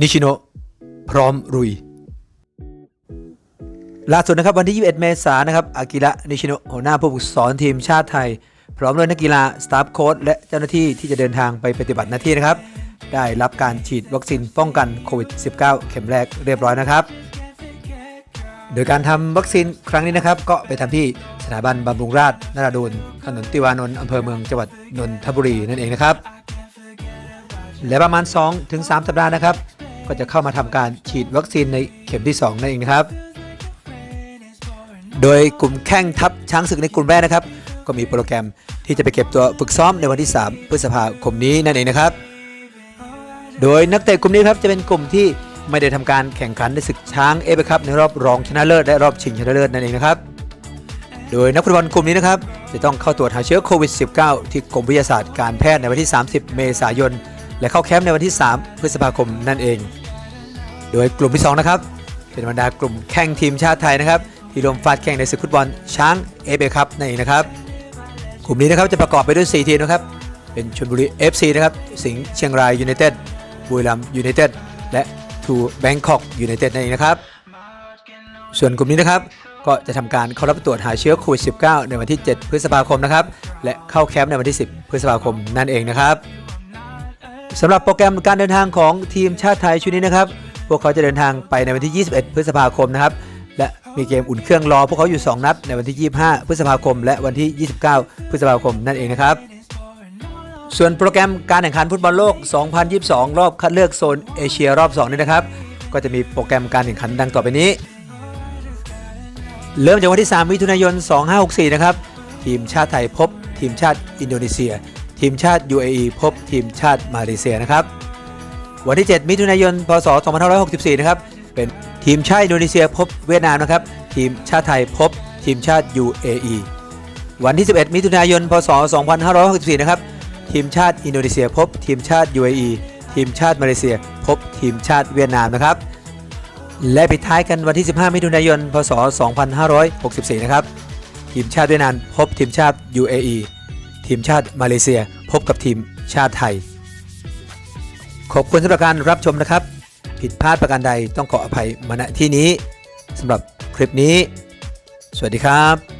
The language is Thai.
นิชิโนพร้อมรุยล่าสุดนะครับวันที่ 21 เมษายนนะครับอากิระนิชิโนหัวหน้าผู้ฝึกสอนทีมชาติไทย พร้อมด้วยนักกีฬาสตาฟโค้ชและเจ้าหน้าที่ที่จะเดินทางไปปฏิบัติหน้าที่นะครับ ได้รับการฉีดวัคซีนป้องกันโควิด -19 เข็มแรกเรียบร้อยนะครับ โดยการทำวัคซีนครั้งนี้นะครับ ก็ไปทำที่สถาบันบำรุงราษฎร์นราดูลถนนติวานนท์อำเภอเมืองจังหวัดนนทบุรีนั่นเองนะครับและประมาณ 2-3ถึง3สัปดาห์นะครับ ก็จะเข้ามาทำการฉีดวัคซีนในเข็มที่ 2 นั่นเองนะครับ โดยกลุ่มแข่งทัพช้างศึกในกลุ่มแรกนะครับ ก็มีโปรแกรมที่จะไปเก็บตัวฝึกซ้อมในวันที่ 3 พฤษภาคมนี้นั่นเองนะครับ โดยนักเตะกลุ่มนี้ครับจะเป็นกลุ่มที่ไม่ได้ทำการแข่งขันในศึกช้างเอฟเอคัพในรอบรองชนะเลิศและรอบชิงชนะเลิศนั่นเองนะครับ โดยนักฟุตบอลกลุ่มนี้นะครับจะต้องเข้าตรวจหาเชื้อโควิด -19 ที่กรมวิทยาศาสตร์การแพทย์ในวันที่ 30 เมษายน และเข้าแคมป์ในวันที่ 3 พฤษภาคมนั่นเอง โดยกลุ่มที่ 2 นะครับ เป็นบรรดากลุ่มแข่งทีมชาติไทยนะครับ ที่รวมฟาดแข่งในศึกฟุตบอลช้างเอเอคัพนั่นเองนะครับ กลุ่มนี้นะครับจะประกอบไปด้วย 4 ทีมนะครับ เป็นชลบุรี FC นะครับ สิงห์เชียงรายยูไนเต็ด บุรีรัมย์ยูไนเต็ด และทูแบงคอกยูไนเต็ดนั่นเองนะครับ ส่วนกลุ่มนี้นะครับก็จะทำการเข้ารับตรวจหาเชื้อโควิด -19 ในวันที่ 7 พฤษภาคมนะครับ และเข้าแคมป์ในวันที่ 10 พฤษภาคมนั่นเองนะครับ สำหรับโปรแกรมการเดินทางของทีมชาติไทยชุดนี้นะครับ พวกเขาจะเดินทางไปในวันที่ 21 พฤษภาคมนะครับ และมีเกมอุ่นเครื่องรอพวกเขาอยู่ 2 นัดในวันที่ 25 พฤษภาคม และวันที่ 29 พฤษภาคมนั่นเองนะครับ ส่วนโปรแกรมการแข่งขันฟุตบอลโลก 2022 รอบคัดเลือกโซนเอเชียรอบ 2 นี้นะครับ ก็จะมีโปรแกรมการแข่งขันดังต่อไปนี้ เริ่มจากวันที่ 3 มิถุนายน 2564 นะครับ ทีมชาติไทยพบทีมชาติอินโดนีเซีย ทีมชาติ UAE พบทีมชาติมาเลเซียนะครับ วันที่ 7 มิถุนายน พศ 2564 นะครับ เป็นทีมชาติอินโดนีเซียพบเวียดนามนะครับ ทีมชาติไทยพบทีมชาติ UAE วันที่ 11 มิถุนายน พศ 2564 นะครับ ทีมชาติอินโดนีเซียพบทีมชาติ UAE ทีมชาติมาเลเซีย พบทีมชาติเวียดนามนะครับ และปิดท้ายกันวันที่ 15 มิถุนายน พศ 2564 นะครับ ทีมชาติเวียดนามพบทีมชาติ UAE ทีมชาติมาเลเซียพบกับทีมชาติไทย ขอบคุณสำหรับการรับชมนะครับ ผิดพลาดประการใดต้องขออภัยมาณที่นี้สำหรับคลิปนี้ สวัสดีครับ